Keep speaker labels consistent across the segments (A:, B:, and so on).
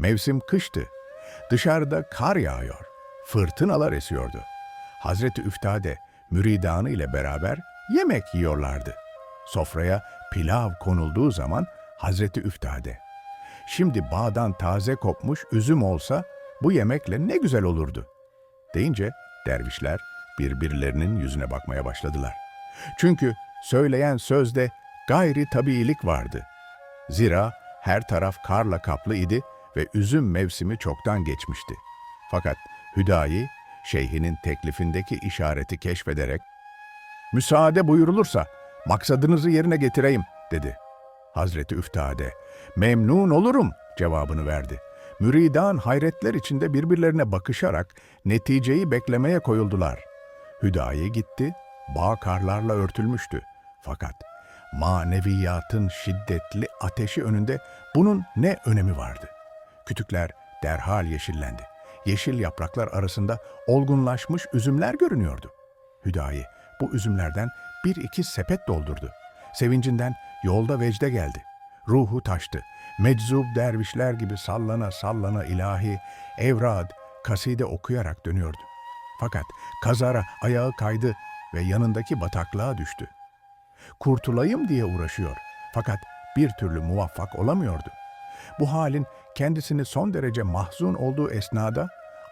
A: Mevsim kıştı. Dışarıda kar yağıyor. Fırtınalar esiyordu. Hazreti Üftade müridanı ile beraber yemek yiyorlardı. Sofraya pilav konulduğu zaman Hazreti Üftade. Şimdi bağdan taze kopmuş üzüm olsa bu yemekle ne güzel olurdu. Deyince dervişler birbirlerinin yüzüne bakmaya başladılar. Çünkü söyleyen sözde gayri tabiilik vardı. Zira her taraf karla kaplı idi ve üzüm mevsimi çoktan geçmişti. Fakat Hüdayi, şeyhinin teklifindeki işareti keşfederek, ''Müsaade buyurulursa maksadınızı yerine getireyim.'' dedi. Hazreti Üftade, ''Memnun olurum.'' cevabını verdi. Müridan hayretler içinde birbirlerine bakışarak neticeyi beklemeye koyuldular. Hüdayi gitti, bağ karlarla örtülmüştü. Fakat maneviyatın şiddetli ateşi önünde bunun ne önemi vardı? Kütükler derhal yeşillendi. Yeşil yapraklar arasında olgunlaşmış üzümler görünüyordu. Hüdayi bu üzümlerden bir iki sepet doldurdu. Sevincinden yolda vecde geldi. Ruhu taştı. Meczub dervişler gibi sallana sallana ilahi, evrad, kaside okuyarak dönüyordu. Fakat kazara ayağı kaydı ve yanındaki bataklığa düştü. Kurtulayım diye uğraşıyor fakat bir türlü muvaffak olamıyordu. Bu halin kendisini son derece mahzun olduğu esnada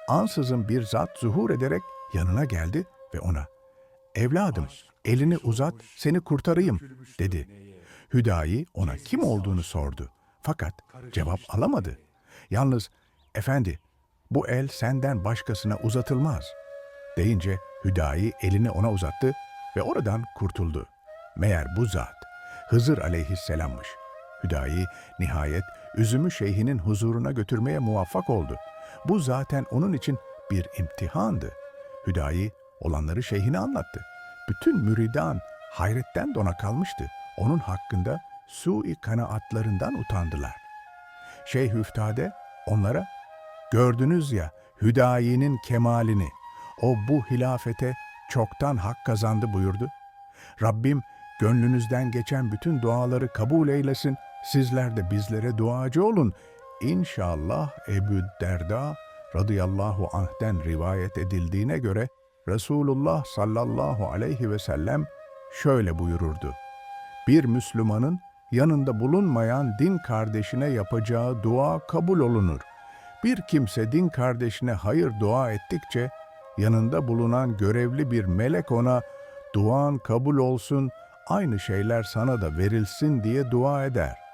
A: ansızın bir zat zuhur ederek yanına geldi ve ona ''Evladım elini uzat seni kurtarayım.'' dedi. Hüdayi ona kim olduğunu sordu fakat cevap alamadı. Yalnız ''Efendi bu el senden başkasına uzatılmaz.'' deyince Hüdayi elini ona uzattı ve oradan kurtuldu. Meğer bu zat Hızır aleyhisselammış. Hüdayi nihayet üzümü şeyhinin huzuruna götürmeye muvaffak oldu. Bu zaten onun için bir imtihandı. Hüdayi olanları şeyhine anlattı. Bütün müridan hayretten dona kalmıştı. Onun hakkında sui kanaatlarından utandılar. Şeyh Üftade onlara gördünüz ya Hüdayi'nin kemalini, o bu hilafete çoktan hak kazandı buyurdu. Rabbim gönlünüzden geçen bütün duaları kabul eylesin. Sizler de bizlere duacı olun. İnşallah Ebu Derda radıyallahu anh'ten rivayet edildiğine göre Resulullah sallallahu aleyhi ve sellem şöyle buyururdu. Bir Müslümanın yanında bulunmayan din kardeşine yapacağı dua kabul olunur. Bir kimse din kardeşine hayır dua ettikçe yanında bulunan görevli bir melek ona duan kabul olsun, aynı şeyler sana da verilsin diye dua eder.